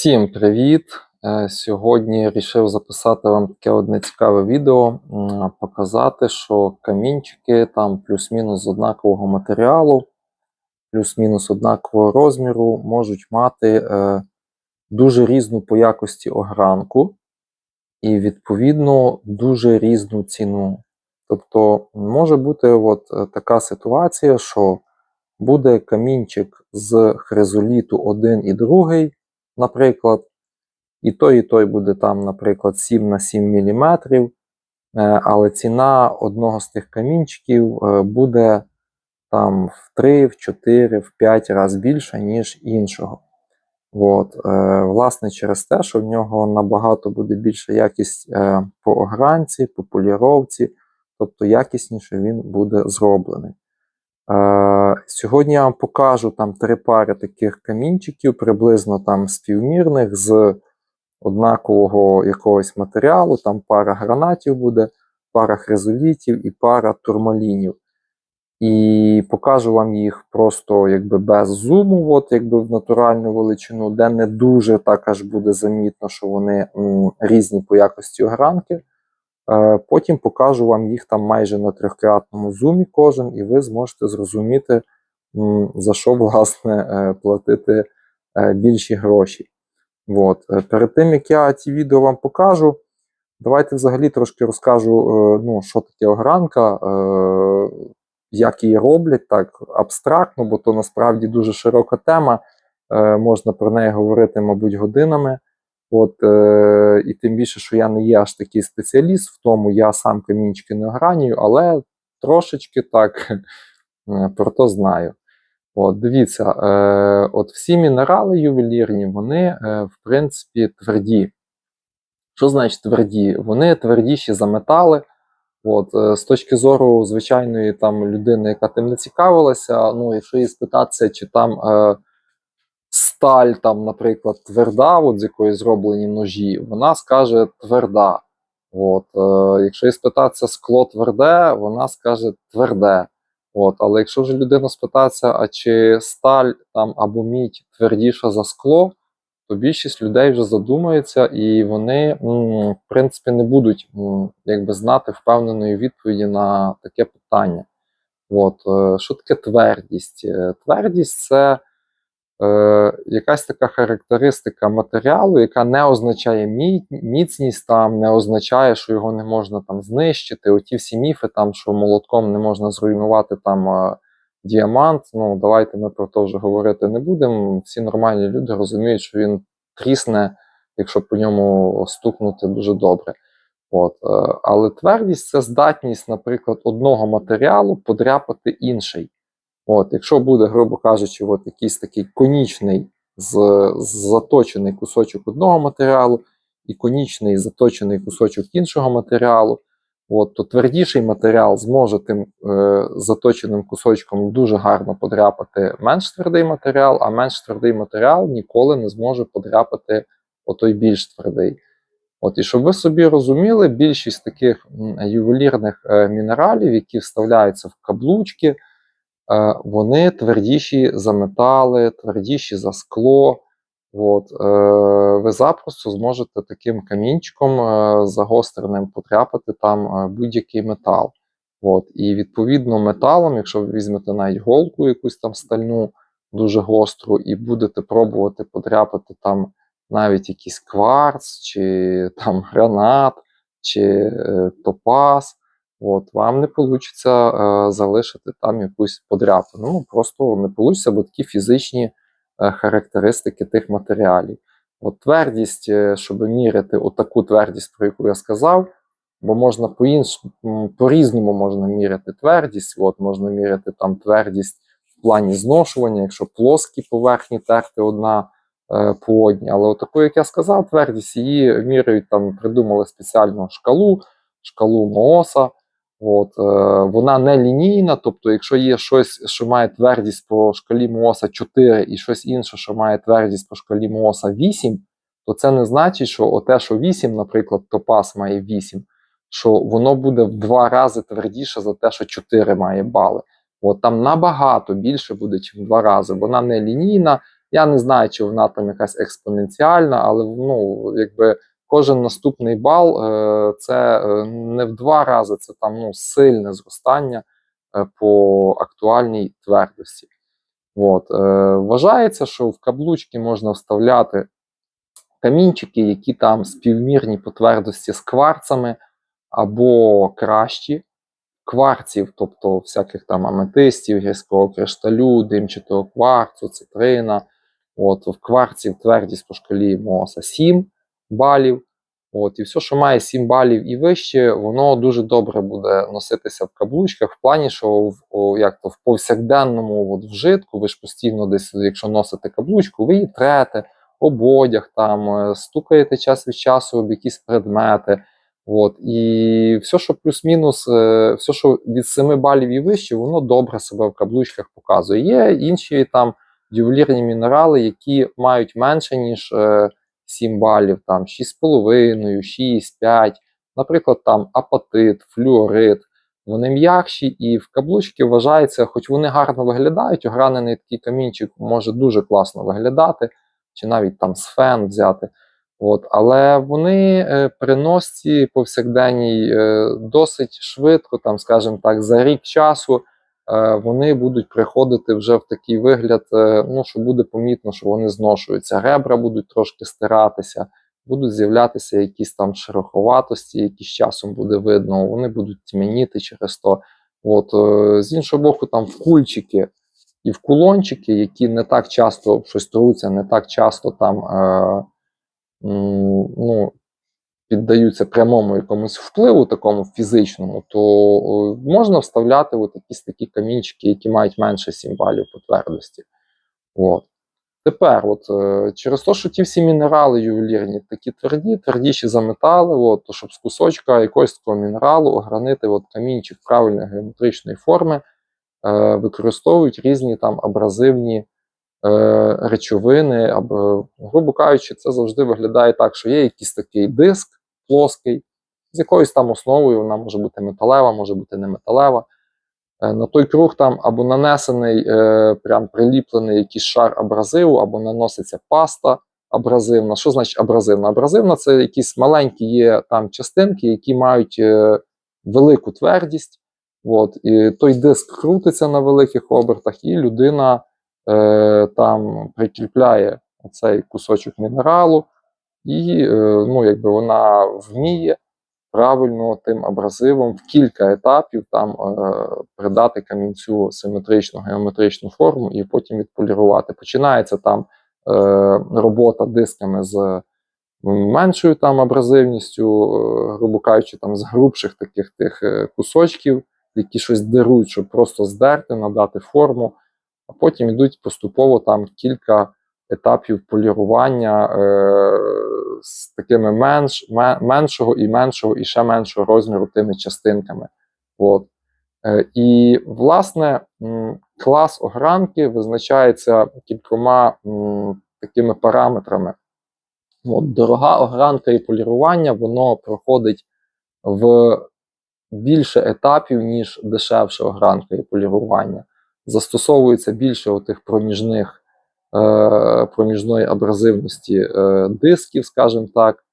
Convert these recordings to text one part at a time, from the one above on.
Всім привіт! Е, Сьогодні вирішив записати вам таке одне цікаве відео, показати, що камінчики там плюс-мінус з однакового матеріалу, плюс-мінус однакового розміру можуть мати е, дуже різну по якості огранку і, відповідно, дуже різну ціну. Тобто може бути от е, така ситуація, що буде камінчик з хризоліту один і другий, наприклад, і той, і той буде там, наприклад, 7 на 7 мм, але ціна одного з тих камінчиків е, буде там в 3, в 4, в 5 разів більша, ніж іншого. От, е, власне, через те, що в нього набагато буде більша якість е, по огранці, по поліровці, тобто якісніше він буде зроблений. Сьогодні я вам покажу там три пари таких камінчиків, приблизно там співмірних з однакового якогось матеріалу. Там пара гранатів буде, пара хризолітів і пара турмалінів. І покажу вам їх просто якби без зуму, от якби в натуральну величину, де не дуже так аж буде замітно, що вони м, різні по якості огранки. Е, Потім покажу вам їх там майже на трьохкратному зумі кожен, і ви зможете зрозуміти, за що власне е, платити е, більші гроші. От. Перед тим як я ці відео вам покажу, давайте взагалі трошки розкажу, ну, що таке огранка, як її роблять так абстрактно, бо то насправді дуже широка тема. Можна про неї говорити, мабуть, годинами. От, і тим більше, що я не є аж такий спеціаліст в тому, я сам камінчики не огранюю, але трошечки так е, про то знаю. От, дивіться, е, от всі мінерали ювелірні, вони, е, в принципі, тверді. Що значить тверді? Вони твердіші за метали. От, е, з точки зору звичайної там людини, яка тим не цікавилася, ну, якщо її спитатися, чи там е, сталь, там, наприклад, тверда, от, з якої зроблені ножі, вона скаже тверда. От, е, якщо її спитатися скло тверде, вона скаже тверде. От, але якщо вже людину спитатися, а чи сталь там або мідь твердіша за скло, то більшість людей вже задумається, і вони, в принципі, не будуть якби знати впевненої відповіді на таке питання. От, е, що таке твердість? Е, Твердість це е, якась така характеристика матеріалу, яка не означає міцність, там, не означає, що його не можна там знищити. Оті всі міфи, там, що молотком не можна зруйнувати там е, діамант. Ну, давайте ми про це вже говорити не будемо. Всі нормальні люди розуміють, що він трісне, якщо по ньому стукнути дуже добре. От, е, але твердість це здатність, наприклад, одного матеріалу подряпати інший. От, якщо буде, грубо кажучи, от якийсь такий конічний з, заточений кусочок одного матеріалу і конічний заточений кусочок іншого матеріалу, от, то твердіший матеріал зможе тим е, заточеним кусочком дуже гарно подряпати менш твердий матеріал, а менш твердий матеріал ніколи не зможе подряпати отой більш твердий. От, і щоб ви собі розуміли, більшість таких ювелірних е, мінералів, які вставляються в каблучки, вони твердіші за метали, твердіші за скло. От, е, ви запросто зможете таким камінчиком е, загостреним потрапити там е, будь-який метал. От, і відповідно металом, якщо ви візьмете навіть голку якусь там стальну, дуже гостру, і будете пробувати подряпати там навіть якийсь кварц, чи там гранат, чи е, топаз, от, вам не вийде залишити там якусь подряпину. Ну, просто не вийде, бо такі фізичні е, характеристики тих матеріалів. От твердість, е, щоб міряти отаку твердість, про яку я сказав, бо можна по іншому, по-різному можна міряти твердість. От, можна міряти там твердість в плані зношування, якщо плоскі поверхні терти одна е, по одній. Але отаку, як я сказав, твердість її міряють, там придумали спеціальну шкалу, шкалу Мооса. От, е, вона не лінійна, тобто, якщо є щось, що має твердість по шкалі Мооса 4 і щось інше, що має твердість по шкалі Мооса 8, то це не значить, що оте, що 8, наприклад, топаз має 8, що воно буде в два рази твердіше за те, що 4 має бали. От там набагато більше буде, ніж в два рази. Вона не лінійна, Я не знаю, чи вона там якась експоненціальна, але ну, якби кожен наступний бал е, це е, не в два рази, це там ну, сильне зростання е, по актуальній твердості. От, вважається, що в каблучки можна вставляти камінчики, які там співмірні по твердості з кварцами або кращі кварців, тобто всяких там аметистів, гірського кришталю, димчатого кварцу, цитрина. От, в кварців твердість по шкалі МОСа 7 балів. От, і все, що має 7 балів і вище, воно дуже добре буде носитися в каблучках, в плані, що в, як то, в повсякденному от, вжитку, ви ж постійно десь, якщо носите каблучку, ви її трете, об одяг, там, е, стукаєте час від часу об якісь предмети. От, і все, що плюс-мінус, е, все, що від 7 балів і вище, воно добре себе в каблучках показує. Є інші там ювелірні мінерали, які мають менше, ніж е, 7 балів, там 6,5, 6, 5. Наприклад, там апатит, флюорит. Вони м'якші і в каблучки вважається, хоч вони гарно виглядають, огранений такий камінчик може дуже класно виглядати, чи навіть там з фен взяти. От, але вони е, при носці повсякденній е, досить швидко, там, скажімо так, за рік часу вони будуть приходити вже в такий вигляд, е, ну, що буде помітно, що вони зношуються. Ребра будуть трошки стиратися, будуть з'являтися якісь там шероховатості, які з часом буде видно, вони будуть тьмяніти через то. От, е, з іншого боку, там в кульчики і в кулончики, які не так часто щось труться, не так часто там. Е, ну, піддаються прямому якомусь впливу, такому фізичному, то можна вставляти от якісь такі камінчики, які мають менше 7 балів по твердості. От. Тепер, от, е, через те, що ті всі мінерали ювелірні такі тверді, твердіші за метали, от, то щоб з кусочка якогось такого мінералу огранити от, камінчик правильної геометричної форми, е, використовують різні там абразивні е, речовини, або, грубо кажучи, це завжди виглядає так, що є якийсь такий диск плоский, з якоюсь там основою, вона може бути металева, може бути не металева. Е, На той круг там або нанесений, е, прям приліплений якийсь шар абразиву, або наноситься паста абразивна. Що значить абразивна? Абразивна це якісь маленькі є там частинки, які мають е, велику твердість. От, і той диск крутиться на великих обертах, і людина е, там прикріпляє цей кусочок мінералу, і е, ну, якби вона вміє правильно тим абразивом в кілька етапів там е, придати камінцю симетричну геометричну форму і потім відполірувати. Починається там е, робота дисками з меншою там абразивністю, грубо кажучи, там з грубших таких тих кусочків, які щось деруть, щоб просто здерти, надати форму, а потім йдуть поступово там кілька етапів полірування е, з такими менш, ме- меншого і меншого, і ще меншого розміру тими частинками. От. Е, і, власне, м, клас огранки визначається кількома м, такими параметрами. От, дорога огранка і полірування, воно проходить в більше етапів, ніж дешевша огранка і полірування. Застосовується більше отих проміжних проміжної абразивності е, дисків, скажімо так.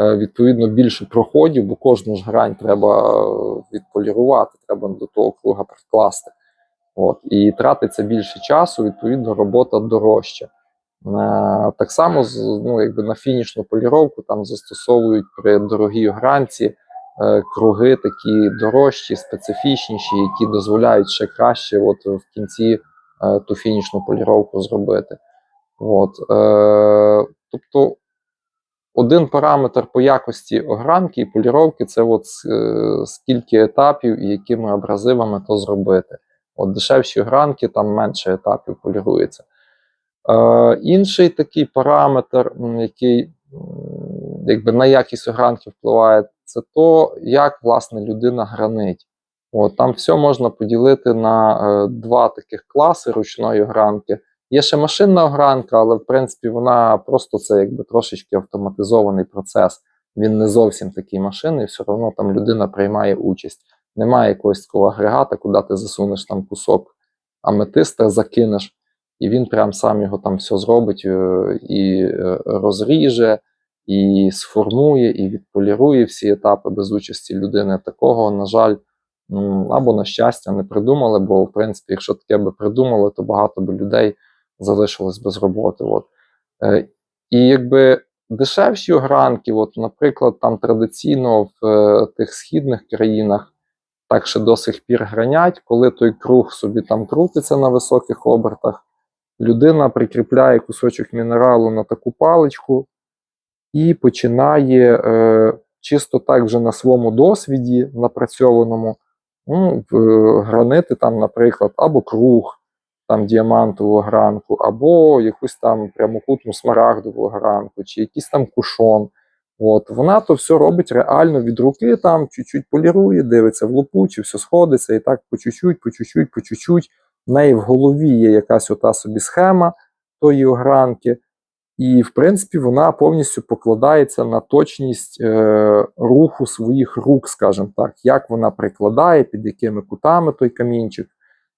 Е, відповідно, більше проходів, бо кожну ж грань треба е, відполірувати, треба до того круга прикласти. От, і тратиться більше часу, відповідно, робота дорожча. Е, так само ну, якби на фінішну поліровку там застосовують при дорогій огранці е, круги такі дорожчі, специфічніші, які дозволяють ще краще от, в кінці е, ту фінішну поліровку зробити. От, е, тобто один параметр по якості огранки і поліровки це от, е, скільки етапів і якими абразивами то зробити. От дешевші огранки, там менше етапів полірується. Е, інший такий параметр, який якби на якість огранки впливає, це то, як власне людина гранить. От, там все можна поділити на е, два таких класи ручної огранки. Є ще машинна огранка, але в принципі вона просто це якби трошечки автоматизований процес. Він не зовсім такий машинний, все одно там людина приймає участь. Немає якогось такого агрегата, куди ти засунеш там кусок аметиста, закинеш, і він прям сам його там все зробить е, і е, розріже, і сформує, і відполірує всі етапи без участі людини. Такого, на жаль, або на щастя, не придумали, бо в принципі, якщо таке би придумали, то багато би людей залишилось без роботи. От. Е, І якби дешевші огранки, от, наприклад, там традиційно в е, тих східних країнах так ще до сих пір гранять, коли той круг собі там крутиться на високих обертах, людина прикріпляє кусочок мінералу на таку паличку і починає е, чисто так вже на своєму досвіді напрацьованому ну, гранити там, наприклад, або круг, там діамантову гранку, або якусь там прямокутну смарагдову гранку, чи якийсь там кушон. От, вона то все робить реально від руки, там чуть-чуть полірує, дивиться в лупу, чи все сходиться, і так по чуть-чуть, по чуть-чуть, по чуть-чуть. В неї в голові є якась ота собі схема тої огранки, і, в принципі, вона повністю покладається на точність е, руху своїх рук, скажімо так, як вона прикладає, під якими кутами той камінчик.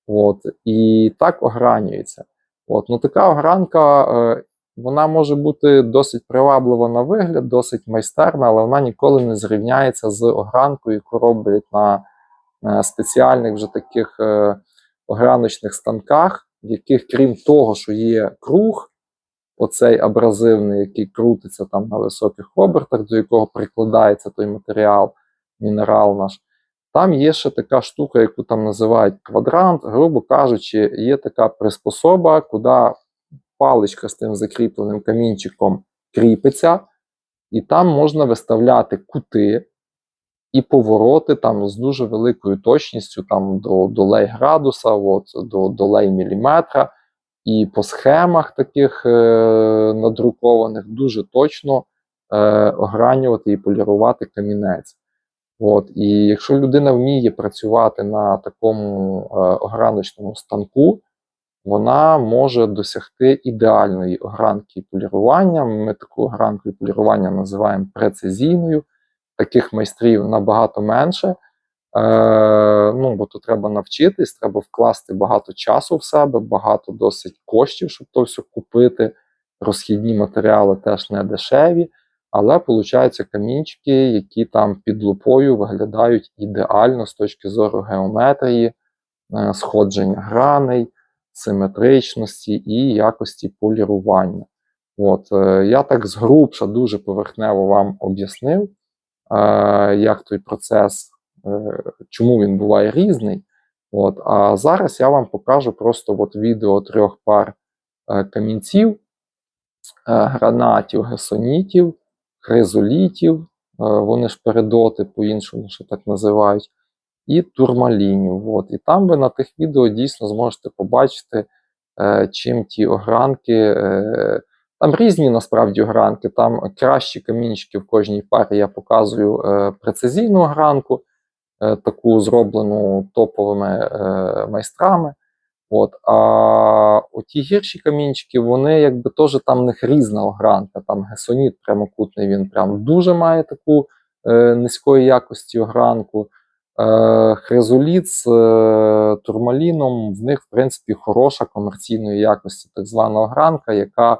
От, і так огранюється. От, ну, така огранка, е, вона може бути досить приваблива на вигляд, досить майстерна, але вона ніколи не зрівняється з огранкою, яку роблять на е, спеціальних вже таких е, ограночних станках, в яких, крім того, що є круг, оцей абразивний, який крутиться там на високих обертах, до якого прикладається той матеріал, мінерал наш. Там є ще така штука, яку там називають квадрант. Грубо кажучи, є така приспособа, куди паличка з тим закріпленим камінчиком кріпиться, і там можна виставляти кути і повороти там з дуже великою точністю, там до, до лей градуса, от, до, до лей міліметра. І по схемах таких е, надрукованих дуже точно е, огранювати і полірувати камінець. От, і якщо людина вміє працювати на такому е, ограночному станку, вона може досягти ідеальної огранки полірування. Ми таку огранку полірування називаємо прецизійною. Таких майстрів набагато менше. Е, ну, бо тут треба навчитись, треба вкласти багато часу в себе, багато досить коштів, щоб то все купити. Розхідні матеріали теж не дешеві, але получаються камінчики, які там під лупою виглядають ідеально з точки зору геометрії, е, сходження граней, симетричності і якості полірування. От, е, я так згрубша, дуже поверхнево вам об'яснив, як той процес чому він буває різний. От, а зараз я вам покажу просто от відео трьох пар е, камінців, е, гранатів, гесонітів, хризолітів, е, вони ж передоти по-іншому ще так називають, і турмалінів. От. І там ви на тих відео дійсно зможете побачити, е, чим ті огранки. Е, там різні насправді огранки, там кращі камінчики в кожній парі я показую е, прецизійну огранку е, таку зроблену топовими е, майстрами. От, а оті гірші камінчики, вони якби теж там в них різна огранка. Там гесоніт прямокутний, він прям дуже має таку е, низької якості огранку. Е, хризоліт з е, турмаліном, в них, в принципі, хороша комерційної якості, так звана огранка, яка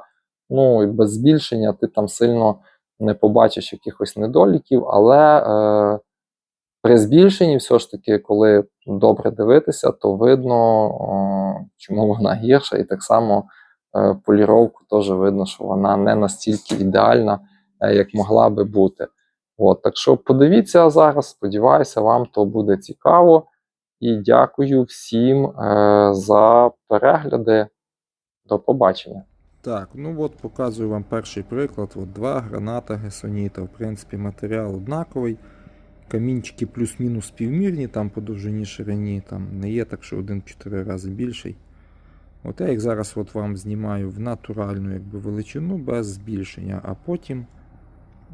ну, без збільшення ти там сильно не побачиш якихось недоліків, але е, при збільшенні, все ж таки, коли добре дивитися, то видно, чому вона гірша, і так само е, поліровку теж видно, що вона не настільки ідеальна, е, як могла би бути. От, так що подивіться зараз, сподіваюся, вам то буде цікаво. І дякую всім е, за перегляди. До побачення. Так, ну от показую вам перший приклад. От два граната гесоніта. В принципі, матеріал однаковий. Камінчики плюс-мінус співмірні, там по довжині ширині, там не є так, що один в 4 рази більший. От я їх зараз от вам знімаю в натуральну якби, величину без збільшення, а потім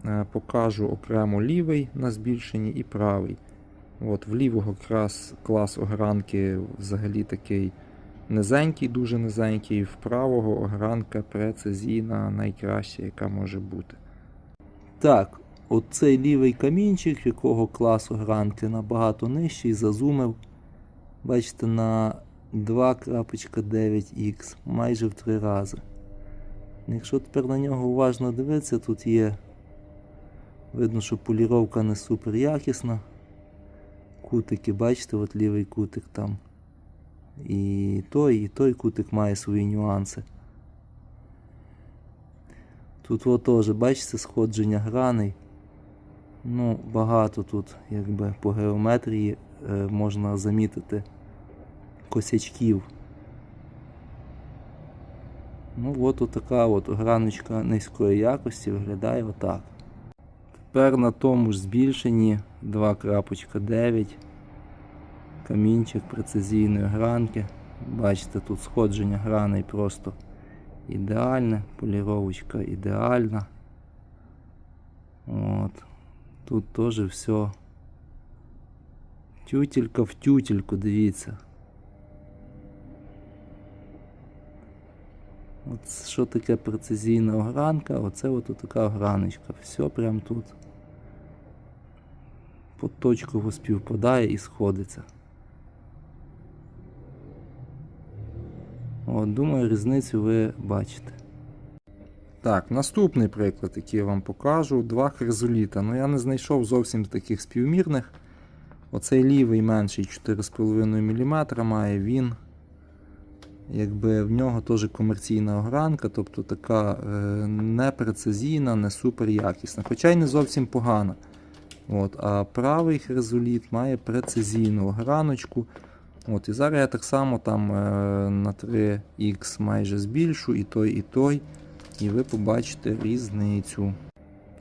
е, покажу окремо лівий на збільшенні і правий. От, в лівого якраз клас огранки взагалі такий низенький, дуже низенький, в правого огранка прецизійна, найкраща, яка може бути. Так, оцей лівий камінчик, якого класу гранки набагато нижчий, зазумив. Бачите, на 2.9х, майже в три рази. Якщо тепер на нього уважно дивитися, тут є. Видно, що поліровка не супер якісна. Кутики, бачите, от лівий кутик там. І той, і той кутик має свої нюанси. Тут теж, бачите, сходження граней. Ну, багато тут, якби по геометрії е, можна замітити косячків. Ну, от така от граночка низької якості виглядає отак. Тепер на тому ж збільшенні 2.9 камінчик прецизійної гранки. Бачите, тут сходження граней просто ідеальне, поліровочка ідеальна. От. Тут теж все. Тютелька в тютельку, дивіться. От що таке прецизійна огранка? Оце от така ограночка. Все прям тут. По точку співпадає і сходиться. От, думаю, різницю ви бачите. Так, наступний приклад, який я вам покажу, два хризоліта. Ну я не знайшов зовсім таких співмірних. Оцей лівий менший 4,5 мм має він. Якби в нього теж комерційна огранка, тобто така е, непрецизійна, не супер якісна. Хоча й не зовсім погана. От, а правий хризоліт має прецизійну ограночку. От, і зараз я так само там е, на 3х майже збільшу і той, і той. І ви побачите різницю.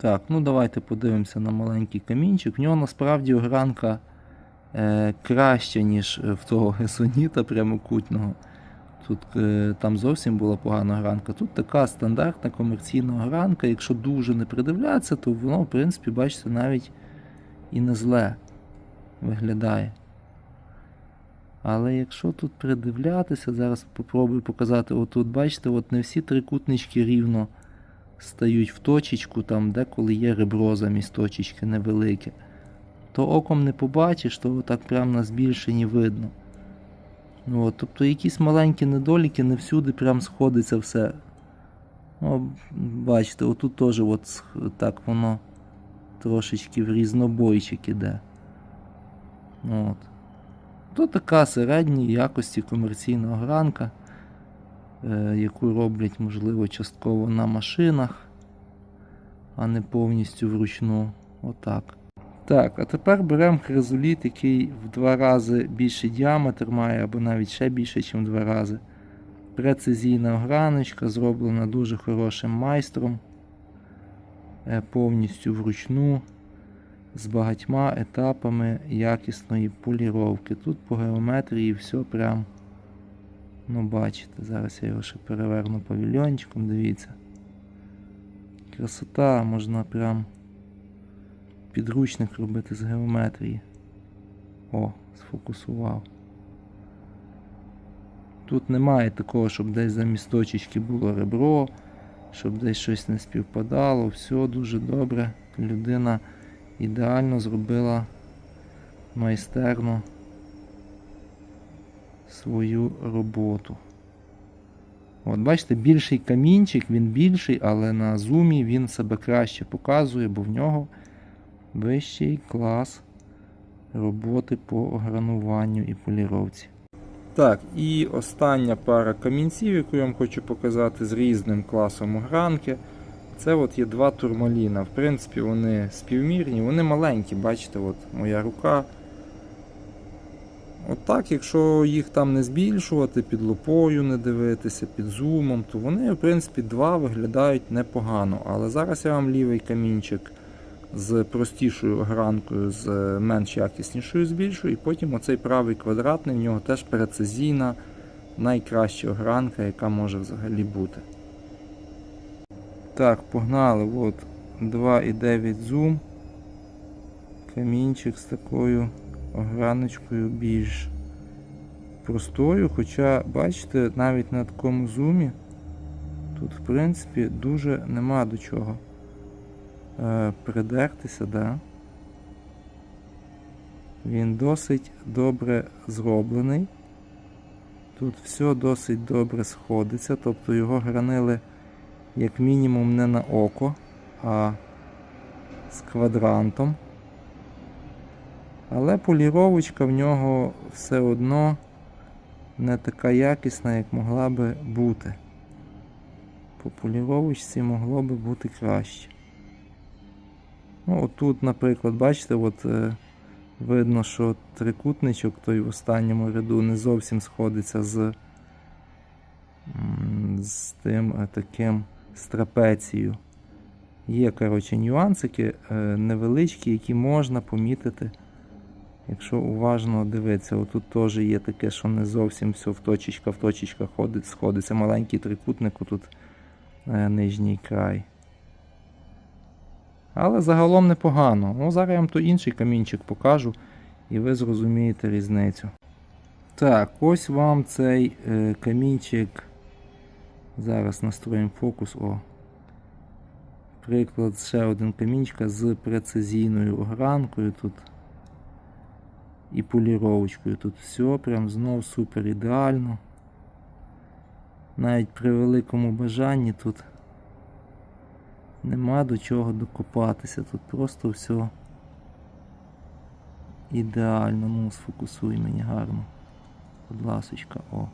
Так, ну давайте подивимося на маленький камінчик. В нього насправді огранка е, краща, ніж в того гесоніта прямокутного. Тут е, там зовсім була погана гранка. Тут така стандартна комерційна гранка. Якщо дуже не придивлятися, то воно, в принципі, бачите, навіть і не зле виглядає. Але якщо тут придивлятися, зараз попробую показати, отут, бачите, от не всі трикутнички рівно стають в точечку, там деколи є ребро замість точечки невелике. То оком не побачиш, то так прямо на збільшенні видно. От, тобто якісь маленькі недоліки, не всюди прям сходиться все. О, бачите, отут теж от так воно трошечки в різнобойчик іде. От. То така середньої якості комерційна гранка, е, яку роблять, можливо, частково на машинах, а не повністю вручну. Отак. Так, а тепер беремо хризоліт, який в два рази більший діаметр має, або навіть ще більше, ніж в два рази. Прецизійна ограночка, зроблена дуже хорошим майстром, е, повністю вручну, з багатьма етапами якісної поліровки. Тут по геометрії все прям, ну бачите, зараз я його ще переверну павільйончиком, дивіться. Красота, можна прям підручник робити з геометрії. О, сфокусував. Тут немає такого, щоб десь замість точечки було ребро, щоб десь щось не співпадало. Все дуже добре. Людина ідеально зробила майстерно свою роботу. От, бачите, більший камінчик, він більший, але на зумі він себе краще показує, бо в нього вищий клас роботи по огрануванню і поліровці. Так, і остання пара камінців, яку я вам хочу показати з різним класом огранки. Це от є два турмаліна. В принципі, вони співмірні, вони маленькі, бачите, от моя рука. От так, якщо їх там не збільшувати, під лупою не дивитися, під зумом, то вони, в принципі, два виглядають непогано. Але зараз я вам лівий камінчик з простішою гранкою, з менш якіснішою збільшу, і потім оцей правий квадратний, в нього теж прецизійна, найкраща огранка, яка може взагалі бути. Так, погнали. От 2,9 зум. Камінчик з такою ограночкою більш простою. Хоча, бачите, навіть на такому зумі тут, в принципі, дуже нема до чого е, придертися, да? Він досить добре зроблений. Тут все досить добре сходиться, тобто його гранили як мінімум не на око, а з квадрантом. Але поліровочка в нього все одно не така якісна, як могла би бути. По поліровочці могло би бути краще. Ну, отут, наприклад, бачите, от, е, видно, що трикутничок той в останньому ряду не зовсім сходиться з, з тим е, таким з трапецією. Є, коротше, нюансики е, невеличкі, які можна помітити, якщо уважно дивитися. Отут теж є таке, що не зовсім все в точечка в точечка ходить, сходиться. Маленький трикутник, тут е, нижній край. Але загалом непогано. Ну, зараз я вам то інший камінчик покажу, і ви зрозумієте різницю. Так, ось вам цей е, камінчик. Зараз настроїмо фокус. О. Приклад ще один камінчика з прецизійною огранкою тут. І поліровочкою. Тут все прям знов супер ідеально. Навіть при великому бажанні тут нема до чого докопатися. Тут просто все ідеально. Ну, сфокусуй мені гарно. Будь ласочка, о.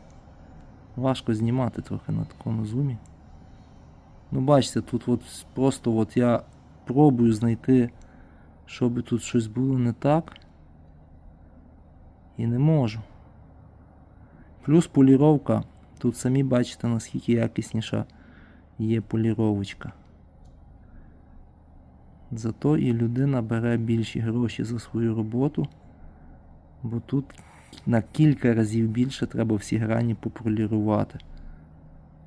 Важко знімати трохи на такому зумі. Ну, бачите, тут от просто от я пробую знайти, щоб тут щось було не так. І не можу. Плюс поліровка. Тут самі бачите, наскільки якісніша є поліровочка. Зато і людина бере більші гроші за свою роботу, бо тут на кілька разів більше треба всі грані пополірувати.